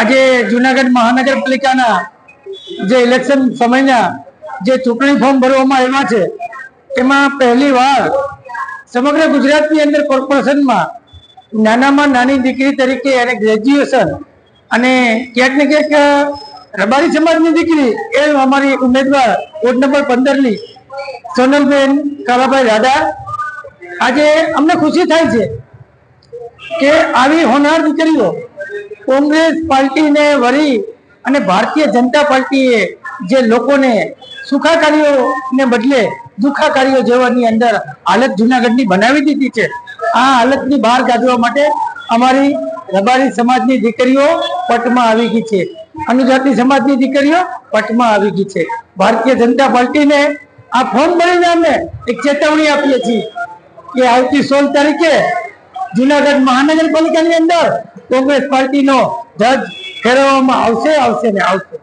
આજે જુનાગઢ મહાનગરપાલિકાના જે ઇલેક્શન સમયના જે ચૂંટણી ફોર્મ ભરવામાં આવ્યા છે, એમાં પહેલી વાર સમગ્ર ગુજરાતની અંદર કોર્પોરેશનમાં નાનામાં નાની દીકરી તરીકે એને ગ્રેજ્યુએશન અને ક્યાંક ને ક્યાંક રબારી સમાજની દીકરી એ અમારી ઉમેદવાર વોર્ડ નંબર પંદરની સોનલબેન કાલાભાઈ રાડા. આજે અમને ખુશી થાય છે કે આવી હોનાર દીકરીઓ કોંગ્રેસ પાર્ટીને વળી અને ભારતીય જનતા પાર્ટીએ જે લોકોને સુખાકારીઓને બદલે દુખાકારીઓ જેવાની અંદર હાલત જુનાગઢની બનાવી દીધી છે. આ હાલતની બહાર કાઢવા માટે અમારી રબારી સમાજની દીકરીઓ પટમાં આવી ગઈ છે. અનુજાતિ સમાજની દીકરીઓ પટમાં આવી ગઈ છે. ભારતીય જનતા પાર્ટીને આ ફોન ભરીને અમે એક ચેતવણી આપીએ છીએ કે આવતી સોળ તારીખે જુનાગઢ મહાનગરપાલિકાની અંદર કોંગ્રેસ પાર્ટીનો જજ ફેરવવામાં આવશે આવશે ને આવશે.